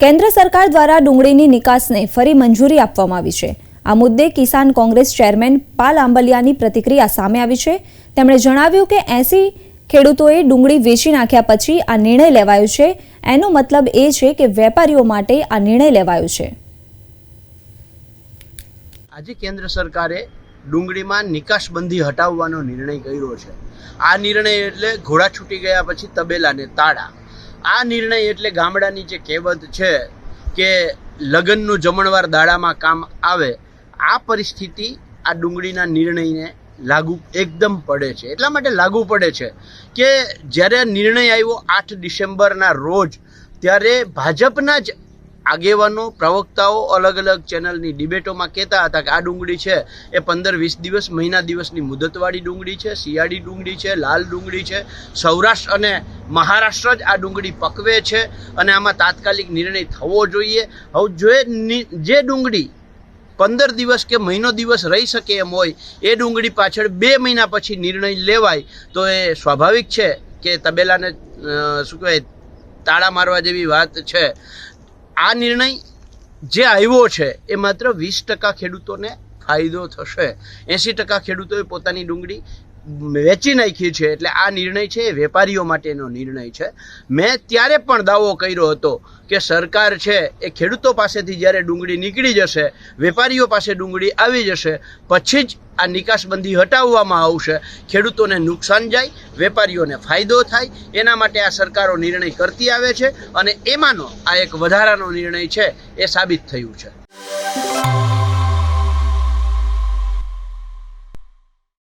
કેન્દ્ર સરકાર દ્વારા ડુંગળીની નિકાસને ફરી મંજૂરી આપવામાં આવી છે. આ મુદ્દે કિસાન કોંગ્રેસ ચેરમેન પાલ આંબલિયાની પ્રતિક્રિયા સામે આવી છે. તેમણે જણાવ્યું કે એસી ખેડૂતોએ ડુંગળી વેચી નાખ્યા પછી આ નિર્ણય લેવાયો છે. એનો મતલબ એ છે કે વેપારીઓ માટે આ નિર્ણય લેવાયો છે. આજે કેન્દ્ર સરકારે ડુંગળીમાં નિકાસબંધી હટાવવાનો નિર્ણય કર્યો છે. આ નિર્ણય એટલે ઘોડા છૂટી ગયા પછી તબેલાને તાળા. આ નિર્ણય એટલે ગામડાની જે કહેવત છે કે લગ્નનું જમણવાર દાડામાં કામ આવે, આ પરિસ્થિતિ આ ડુંગળીના નિર્ણયને લાગુ એકદમ પડે છે. એટલા માટે લાગુ પડે છે કે જ્યારે નિર્ણય આવ્યો આઠ ડિસેમ્બરના રોજ, ત્યારે ભાજપના જ આગેવાનો, પ્રવક્તાઓ અલગ અલગ ચેનલની ડિબેટોમાં કહેતા હતા કે આ ડુંગળી છે, એ પંદર વીસ દિવસ, મહિના દિવસની મુદતવાળી ડુંગળી છે, શિયાળી ડુંગળી છે, લાલ ડુંગળી છે, સૌરાષ્ટ્ર અને મહારાષ્ટ્ર જ આ ડુંગળી પકવે છે અને આમાં તાત્કાલિક નિર્ણય થવો જોઈએ. હવે જો જે ડુંગળી પંદર દિવસ કે મહિનો દિવસ રહી શકે એમ હોય, એ ડુંગળી પાછળ બે મહિના પછી નિર્ણય લેવાય, તો એ સ્વાભાવિક છે કે તબેલાને શું કહેવાય, તાળા મારવા જેવી વાત છે. આ નિર્ણય જે આવ્યો છે, એ માત્ર વીસ ટકા ખેડૂતોને ફાયદો થશે. એંસી ટકા ખેડૂતોએ પોતાની ડુંગળી વેચી નાખી છે એટલે આ નિર્ણય છે, એ વેપારીઓ માટેનો નિર્ણય છે. મેં ત્યારે પણ દાવો કર્યો હતો કે સરકાર છે, એ ખેડૂતો પાસેથી જ્યારે ડુંગળી નીકળી જશે, વેપારીઓ પાસે ડુંગળી આવી જશે, પછી જ આ નિકાસબંધી હટાવવામાં આવશે. ખેડૂતોને નુકસાન જાય, વેપારીઓને ફાયદો થાય, એના માટે આ સરકારો નિર્ણય કરતી આવે છે અને એમાંનો આ એક વધારાનો નિર્ણય છે, એ સાબિત થયું છે.